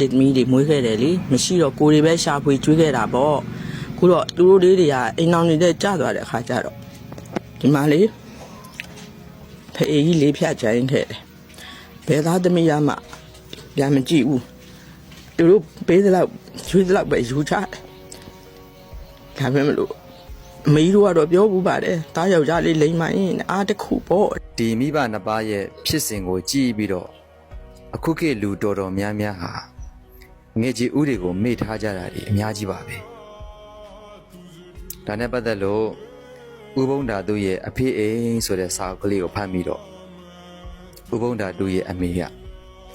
ဒီသမီးတွေမွေးခဲ့တယ်လေမရှိတော့ကိုယ်တွေပဲရှာဖွေကျွေးခဲ့တာပေါ့ခုတော့သူတို့လေးတွေကအိမ်အောင်နေတဲ့ကြာသွားတဲ့အခါကျတော့ဒီမှာလေဖေးကြီးလေးဖြတ်ချိုင်းခဲ့တယ်ဘယ်သားသမီးရမှပြန်မကြည့်ဘူးသူတို့ပေးသလောက်ကျွေးသလောက်ပဲယူချတယ်ဒါပေမဲ့လို့အမေကြီးတို့ကတော့ပြောဘူးပါတယ်တားယောက်ျားလေးလိမ့်မရင်အားတစ်ခုပေါ့ဒီမိဘနှစ်ပါးရဲ့ဖြစ်စဉ်ကိုကြည့်ပြီးတော့အခုခေတ်လူတော်တော်များများဟာ ငယ်ကြီးဥတွေကိုမေ့ထားကြတာဒီအများကြီးပါပဲဒါနဲ့ပတ်သက်လို့ဥပုံဓာတုရဲ့အဖေအိမ်ဆိုတဲ့စာအုပ်ကလေးကိုဖတ်ပြီးတော့ဥပုံဓာတုရဲ့အမေက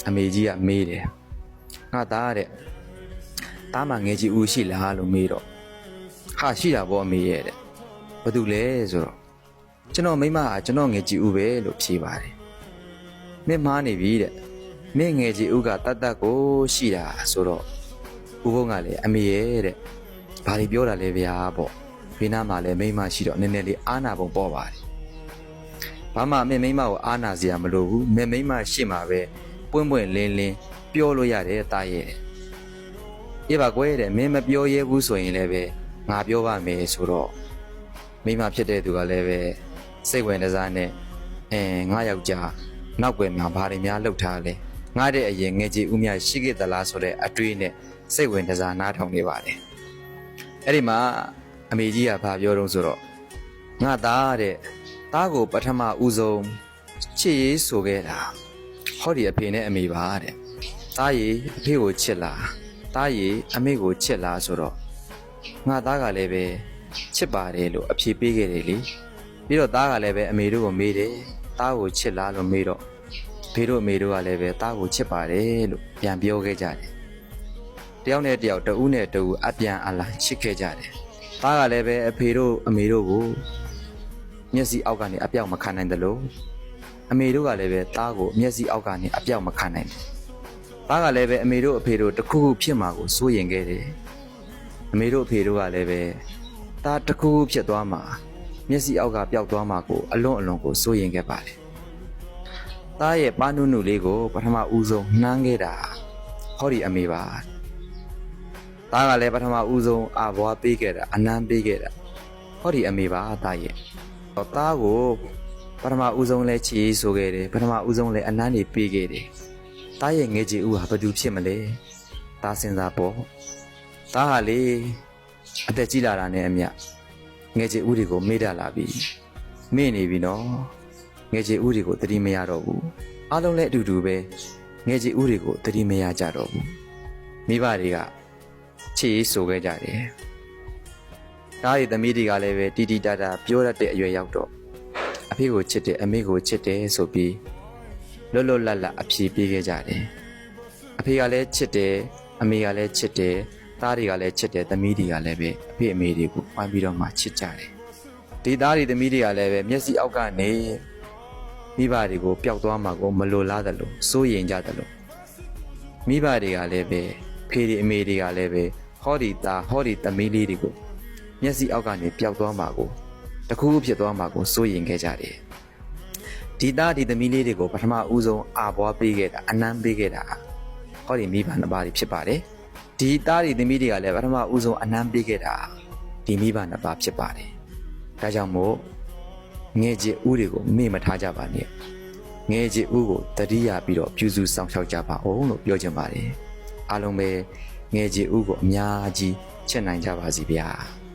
အမေကြီးကမေးတယ်ငါသားတဲ့သားမငယ်ကြီးဥရှိလားလို့မေးတော့ဟာရှိတာပေါ့အမေရဲ့တဲ့ဘာတူလဲဆိုတော့ကျွန်တော်မိမကကျွန်တော်ငယ်ကြီးဦးပဲလို့ဖြေပါတယ်မင်းမားနေပြီတဲ့ မင်းငယ်ကြီးဦးကတတ်တတ်ကိုရှိတာဆိုတော့ဦးဘုံကလည်းအမေရဲ့တဲ့ဘာတွေပြောတာလဲဗျာပေါ့ဘေးနားမှာလည်းမိမရှိတော့နည်းနည်းလေးအာနာပုံပေါ်ပါတယ်ဘာမှမင်းမိမကိုအာနာစရာမလိုဘူးမင်းမိမရှိမှပဲပွင့်ပွင့်လင်းလင်းပြောလို့ရတယ်တာရဲ့တဲ့အေးပါကွယ်တဲ့မင်းမပြောရဲဘူးဆိုရင်လည်းပဲငါပြောပါမယ်ဆိုတော့မိမဖြစ်တဲ့သူကလည်းပဲစိတ်ဝင်စားနဲ့အဲငါယောက်ျားနောက်ွယ်မှာဘာတွေများလှုပ်ထားလဲ ငါတဲ့အရင်ငယ်ကြီးဦးမြရှိခဲ့သလားဆိုတဲ့အတွေးနဲ့စိတ်ဝင်စားနားထောင်နေပါတယ်အဲ့ဒီမှာအမေကြီးကဘာပြောတော့ဆိုတော့ငါသားတဲ့သားကိုပထမဦးဆုံးချစ်ရေးဆိုခဲ့တာဟောဒီအဖေနဲ့အမေပါတဲ့သားရီအဖေကိုချစ်လားသားရီအမေကိုချစ်လားဆိုတော့ငါသားကလည်းပဲချစ်ပါတယ်လို့အဖြေပေးခဲ့တယ်လေပြီးတော့သားကလည်းပဲအမေတို့ကိုမေးတယ်သားကိုချစ်လားလို့မေးတော့ ဖေတို့အမေတို့ကလည်းပဲသားကိုချစ်ပါတယ်လို့ပြန်ပြောခဲ့ကြတယ်တယောက်နဲ့တယောက်တဦးနဲ့တဦးအပြန်အလာချစ်ခဲ့ကြတယ်သားကလည်းပဲအဖေတို့အမေတို့ကိုမျက်စိအောက်ကနေအပြောက်မခံနိုင်တယ်လို့အမေတို့ကလည်းပဲသားကိုမျက်စိအောက်ကနေအပြောက်မခံနိုင်ဘူးသားကလည်းပဲအမေတို့အဖေတို့တစ်ခုခုဖြစ်မှာကိုစိုးရင်ခဲ့တယ်အမေတို့အဖေတို့ကလည်းပဲตาတစ်ခုခုဖြစ်သွားမှာမျက်စိအောက်ကပျောက်သွားမှာကိုအလွန်အလွန်ကိုစိုးရင်ခဲ့ပါတယ်။ သားရဲ့ပါနုနုလေးကိုပထမဦးဆုံးနှမ်းခဲ့တာဟောဒီအမေပါသားကလည်းပထမဦးဆုံးအဘွားပေးခဲ့တာအနမ်းပေးခဲ့တာဟောဒီအမေပါသားရဲ့သားကိုပထမဦးဆုံးလဲချီးဆိုခဲ့တယ်ပထမဦးဆုံးလဲအနမ်းတွေပေးခဲ့တယ်သားရဲ့ငယ်ကြီးဦးဟာဘသူဖြစ်မလဲသားစင်စားပေါ့သားဟာလေအသက်ကြီးလာတာနဲ့အမျှငယ်ကြီးဦးတွေကိုမေ့တတ်လာပြီမေ့နေပြီနော် ငယ်ချေဦးတွေကိုတတိမရတော့ဘူးအားလုံးလည်းအတူတူပဲငယ်ချေဦးတွေကိုတတိမရကြတော့ဘူးမိဘတွေကချေးဆိုခဲ့ကြတယ်သားရီသမီးတွေကလည်းပဲတီတီတာတာပြောတတ်တဲ့အရွယ်ရောက်တော့အဖေကိုချစ်တယ်အမေကိုချစ်တယ်ဆိုပြီးလွတ်လွတ်လပ်လပ်အဖြေပေးခဲ့ကြတယ်အဖေကလည်းချစ်တယ်အမေကလည်းချစ်တယ်သားတွေကလည်းချစ်တယ်သမီးတွေကလည်းပဲအဖေအမေတွေကိုဝိုင်းပြီးတော့မှချစ်ကြတယ်ဒီသားတွေသမီးတွေကလည်းပဲမျက်စိအောက်ကနေ မိဘတွေကိုပျောက်သွားမှာကိုမလိုလားတယ်လို့စိုးရင်ကြတယ်လို့မိဘတွေကလည်းပဲဖေဒီအမေတွေကလည်းပဲဟောဒီသားဟောဒီသမီးလေးတွေကိုမျက်စိအောက်ကနေပျောက်သွားမှာကိုတခုခုဖြစ်သွားမှာကိုစိုးရင်ခဲ့ကြတယ်ဒီသားဒီသမီးလေးတွေကိုပထမဦးဆုံးအာဘွားပေးခဲ့တာအနမ်းပေးခဲ့တာဟောဒီမိဘနှစ်ပါးတွေဖြစ်ပါတယ်ဒီသားတွေသမီးတွေကလည်းပထမဦးဆုံးအနမ်းပေးခဲ့တာဒီမိဘနှစ်ပါးဖြစ်ပါတယ်။ဒါကြောင့်မို့ ငယ်ချစ်ဦးတွေကိုမေ့မထားကြပါနဲ့။ငယ်ချစ်ဦးကိုတတိယပြီးတော့ပြုစုဆောင်ရှောက်ကြပါအောင်လို့ပြောချင်ပါတယ်။အားလုံးပဲငယ်ချစ်ဦးကိုအများကြီးချစ်နိုင်ကြပါစီဗျာ။